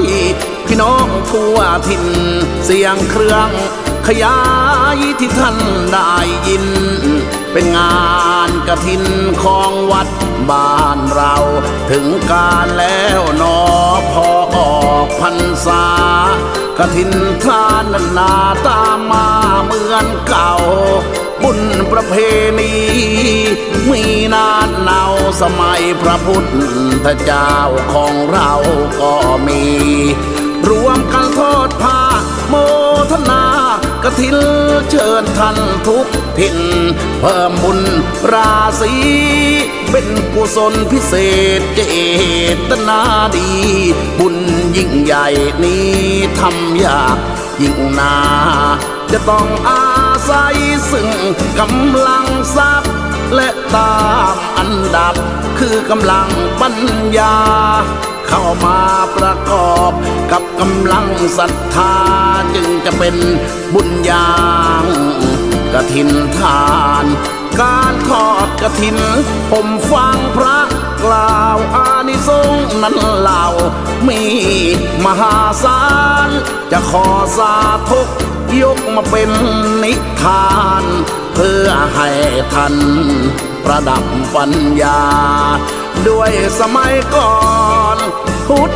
ย พี่น้องทั่วถิ่น เสียงเครื่องขยายที่ท่านได้ยิน เป็นงานกระถินของวัดบ้านเรา ถึงการแล้วนอพอออกพรรษากระถินทานนานาตามมาเหมือนเก่า บุญประเพณีมีนานนา สมัยพระพุทธเจ้าของเราก็มี รวมกันทอดผ้าโมทนากฐินเชิญท่านทุกถิ่นเพิ่มบุญราศีเป็นกุศลพิเศษเจตนาดี บุญยิ่งใหญ่นี้ทำยากยิ่งนา จะต้องอาศัยซึ่งกำลังทรัพย์ และตามอันดับคือกำลังปัญญา เข้ามาประกอบกับกำลังศรัทธาจึงจะเป็นบุญญางกฐินทาน การทอดกฐิน ผมฟังพระกล่าวอานิสงส์นั้นเล่า มีมหาศาล จะขอสาธุยกมาเป็นนิทาน เพื่อให้ท่านประดับปัญญา ด้วยสมัยก่อน พุท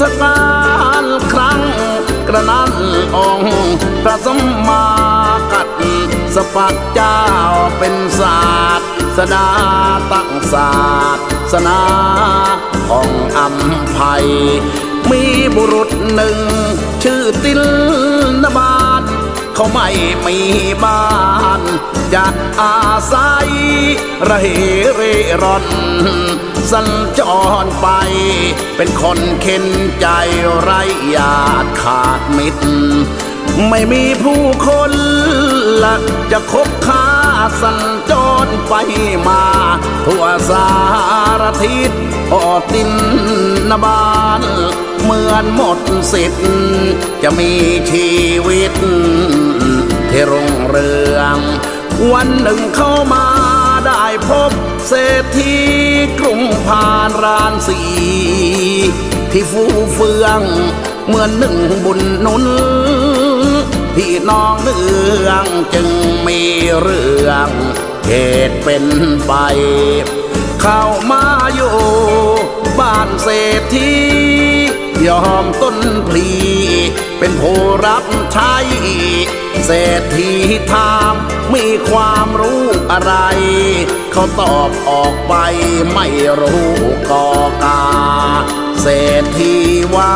ธกาลครั้งกระนั้นองค์พระสมมากัดสปัดเจ้าเป็นศาสตร์สดาตั้งศาสสนาของอัมภัย มีบุรุษหนึ่ง ชื่อติลนบา เขาไม่มีบ้าน จะอาศัยระเหเร่ร่อน สัญจรไป เป็นคนเข็นใจไรญาติขาดมิตร ไม่มีผู้คนละจะคบค้าสัญจรไปมา ทั่วสารทิศพอตินนบาน เหมือนหมดสิทธิ์ จะมีชีวิต ที่รุ่งเรือง วันหนึ่งเข้ามาได้พบเศรษฐีกรุงพานรานสี ที่ฟูเฟืองเหมือนหนึ่งบุญนุนพี่น้องเนืองจึงมีเรื่องเหตุเป็นไป เข้ามาอยู่บ้านเศรษฐี ยอมต้นพลีเป็นผู้รับใช้เศรษฐีถามมีความรู้อะไร เขาตอบออกไปไม่รู้กอกา เศรษฐีว่า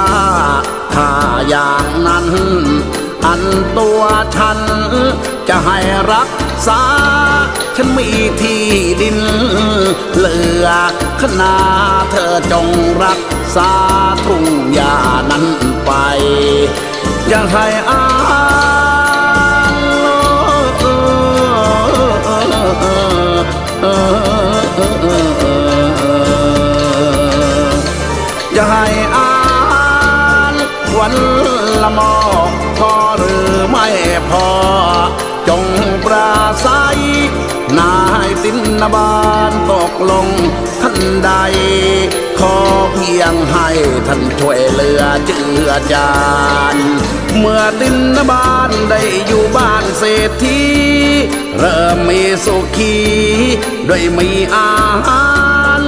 ถ้าอย่างนั้น อันตัวฉันจะให้รัก ษา ฉันมีที่ดินเหลือขนาเธอจงรักษาทุ่งหญ้านั้นไป อย่าให้อาอย่าให้อานวันละมอ นนบานตกลงท่านใด ขอเพียงให้ท่านช่วยเหลือเจือจานเมื่อตินนบานได้อยู่บ้านเศรษฐีเริ่มมีสุขีด้วยมีอาหาร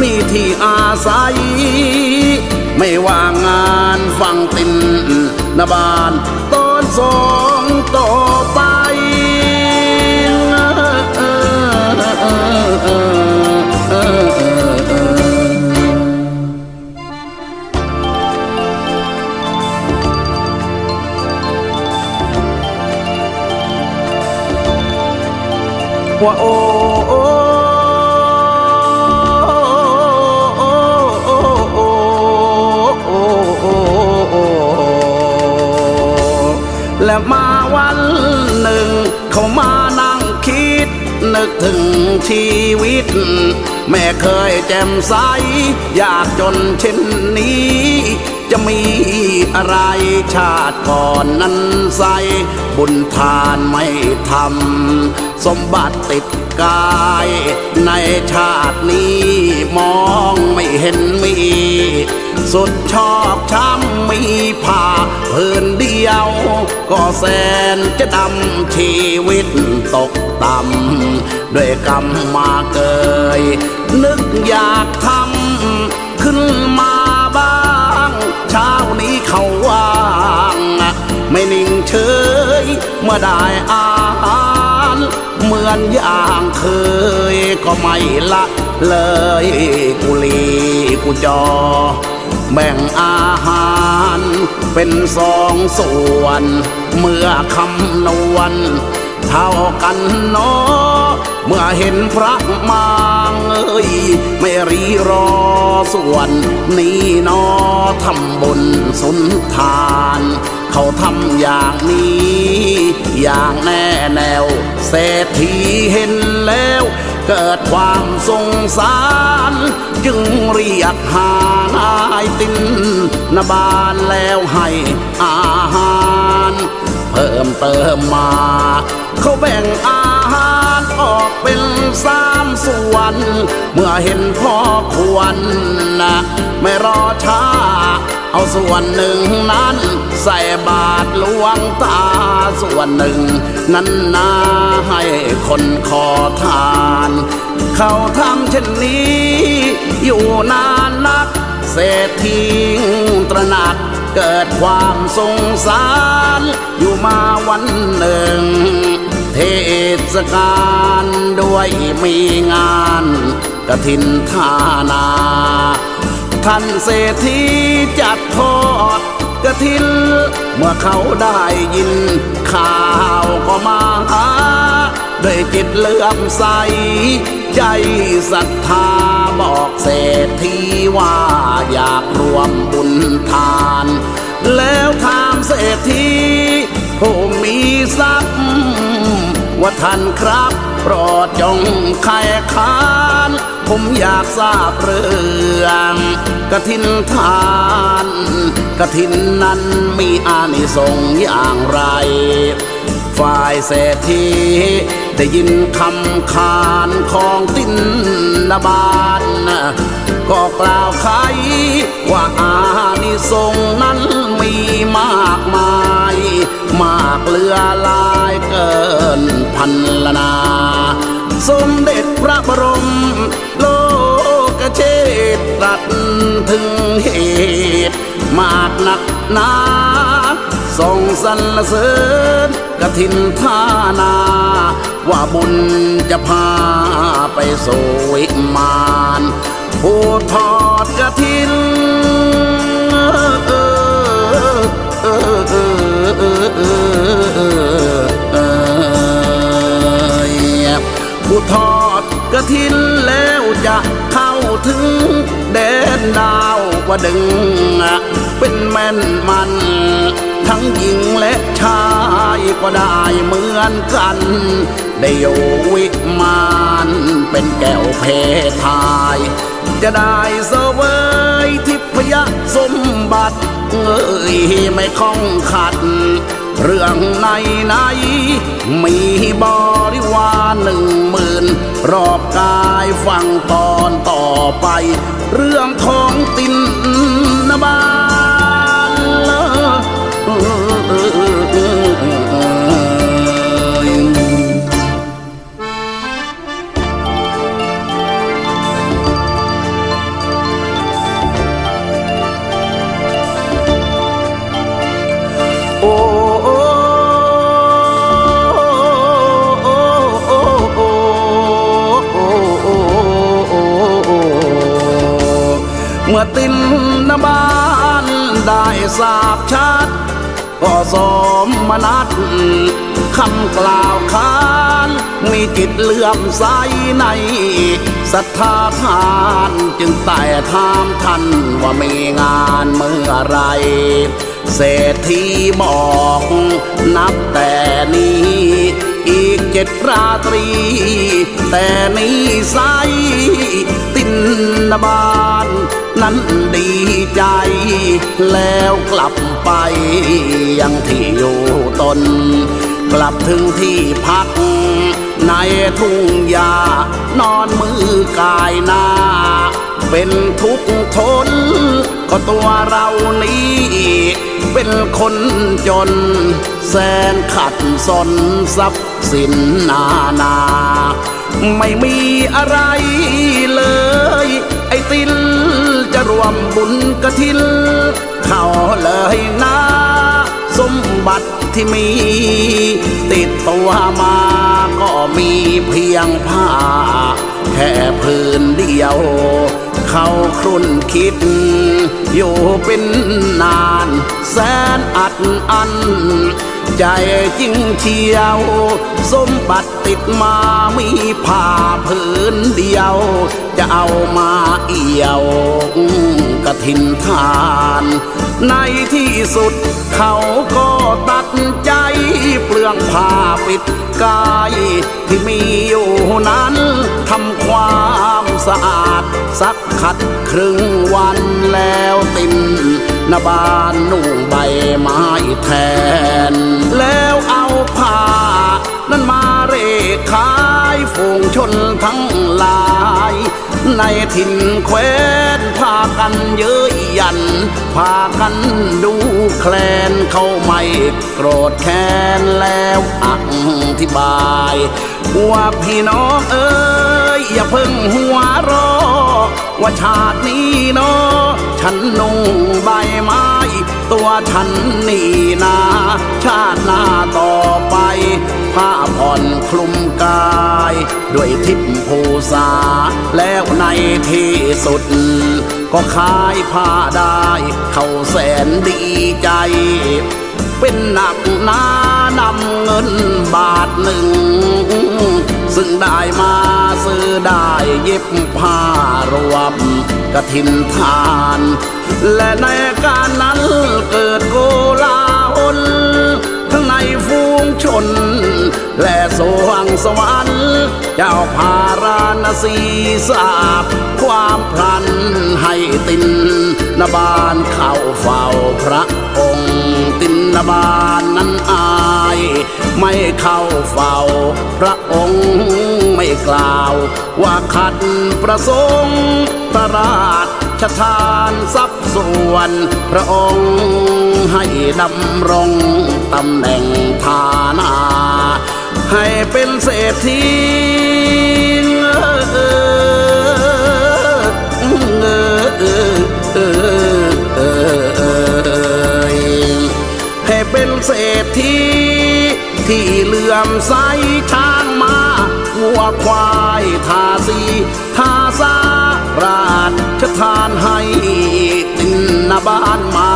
มีที่อาศัย ไม่ว่างานฟังตินนบานตอนสองต่อไป ว่าโอ้และมาวันหนึ่ง เขามานั่งคิด นึกถึงชีวิต แม่เคยแจ่มใส อยากจนเช่นนี้ จะมีอะไรชาติก่อนนั้นใส บุญทานไม่ทำสมบัติติดกาย ในชาตินี้มองไม่เห็นมี สุดชอบช้ำมีผ้าผืนเดียว ก็แสนจะดำชีวิตตกต่ำด้วยกรรมมาเกย นึกอยากทำขึ้น อได้อาหารเหมือนอย่างเคยก็ไม่ละเลยกุลีกุจอ แบ่งอาหารเป็นสองส่วน เมื่อคำนวณเท่ากันเนาะ เมื่อเห็นพระมางเอ้ยไม่รีรอส่วน นี้นอทำบุญสุนทาน เขาทำอย่างนี้ อย่างแน่แนว เศรษฐีเห็นแล้ว เกิดความสงสาร จึงเรียกหานายตินนบานแล้วให้อาหาร เพิ่มเติมมา เขาแบ่งอาหาร ออกเป็นสามส่วน เมื่อเห็นพ่อควรนะไม่รอช้า เอาส่วนหนึ่งนั้น ใส่บาตรหลวงตาส่วนหนึ่ง นั้นนาให้คนขอทาน เขาทำเช่นนี้ อยู่นานนัก เศรษฐีตระหนักเกิดความสงสาร อยู่มาวันหนึ่ง ศกาลด้วยมีงานกระถินทานา ท่านเศรษฐีจัดทอดกระถิน เมื่อเขาได้ยิน ข่าวก็มาหาด้วยจิตเลื่อมใส ใจศรัทธาบอกเศรษฐีว่าอยากรวมบุญทาน แล้วถามเศรษฐีผู้มีทรัพย์ ว่าท่านครับ โปรดจงไขคานผมอยากทราบเรื่องกระถินทานกระถินนั้นมีอานิสงส์อย่างไร ฝ่ายเศรษฐีได้ยินคำขานของตินนบานก็กล่าวไขว่าอานิสงส์นั้นมีมากมาย มากเลือลายเกินพันละนา สมเด็จพระบรม โลกเชษตรัสถึงเหตุ มากหนักหนาส่งสรรเสริญกฐินทานา ว่าบุญจะพาไปสู่วิมานผู้ทอดกฐิน ผู้ทอดกระถินแล้วจะเข้าถึงแดนดาวว่าดึง เป็นแม่นมัน ทั้งหญิงและชายก็ได้เหมือนกัน ได้อยู่วิมานเป็นแก้วเพทาย จะได้เสวยทิพยสมบัติ เอ้ยไม่คล้องขัด เรื่องในในมีบริวารหนึ่งหมื่นรอบกายฟังตอนต่อไป เรื่องของตินนบา เมื่อตินนบานได้สาบชัดก็สมมนัดคำกล่าวขาน มีจิตเลื่อมใสในศรัทธาทานจึงแต่ถามท่านว่ามีงานเมื่อไร เศรษฐีบอกนับแต่นี้ อีกเจ็ดราตรี แต่นี้ใสตินนบาน นั้นดีใจ แล้วกลับไปยังที่อยู่ตน กลับถึงที่พัก ในทุ่งหญ้านอนมือกายหน้า เป็นทุกข์ทน ก็ตัวเรานี้เป็นคนจน แสนขัดสนทรัพย์สินนานา ไม่มีอะไรเลย ไอ้ติล จะรวมบุญกระทิน เข้าเลยนะสมบัติที่มี ติดตัวมาก็มีเพียงผ้า แค่พื้นเดียว เขาครุ่นคิด อยู่เป็นนาน แสนอัดอัน ใจจริงเชียว สมบัติติดมามีผ้าผืนเดียว จะเอามาเอี่ยวกระถินทาน ในที่สุดเขาก็ตัดใจเปลืองผ้าปิดกายที่มีอยู่นั้นทำความสะอาด สักขัดครึ่งวันแล้วติน นบานนุ่งใบไม้แทน แล้วเอาผ้านั้นมาเร่ขายฝูงชนทั้งหลาย ในถิ่นแคว้นพากันเย้ยยัน พากันดูแคลนเขาไม่โกรธแค้นแล้วอธิบาย ว่าพี่น้องเอ้ยอย่าเพิ่งหั ว่าชาตินี้เนาะฉันนุ่งใบไม้ ตัวฉันนี่นา ชาติหน้าต่อไป ผ้าผ่อนคลุมกาย ด้วยทิพภูษา แล้วในที่สุด ก็ขายผ้าได้ เขาแสนดีใจ เป็นหนักหนานำเงินบาทหนึ่ง ซึ่งได้มาซื้อได้เย็บผ้ารวมกระถินทาน และในการนั้นเกิดโกลาหลทั้งในฟูงชน และสวงสวรรค์ เจ้าพาราณสีสาบความพลันให้ตินนบานเข้าเฝ้าพระองค์ตินนบานนั้นอา ไม่เข้าเฝ้า พระองค์ไม่กล่าว ว่าขัดประสงค์ประราชทานทรัพย์ส่วน พระองค์ให้ดำรงตำแหน่งฐานาให้เป็นเศรษฐี ลื่อมใสช้างมาวัวควายทาสีทาสาราชทานให้ตินนบ้านมา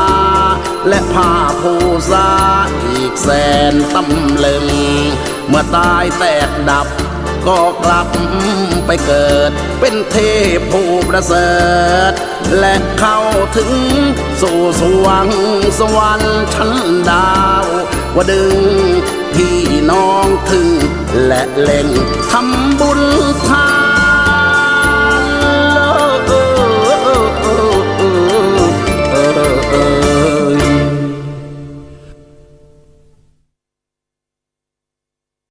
และผ้าผูซาอีกแสนตำลึง เมื่อตายแตกดับก็กลับไปเกิดเป็นเทพผู้ประเสริฐ และเข้าถึงสู่สวงสวรรค์ชั้นดาว ว่าดึงพี่ น้องถึงและเล่งทำบุญทา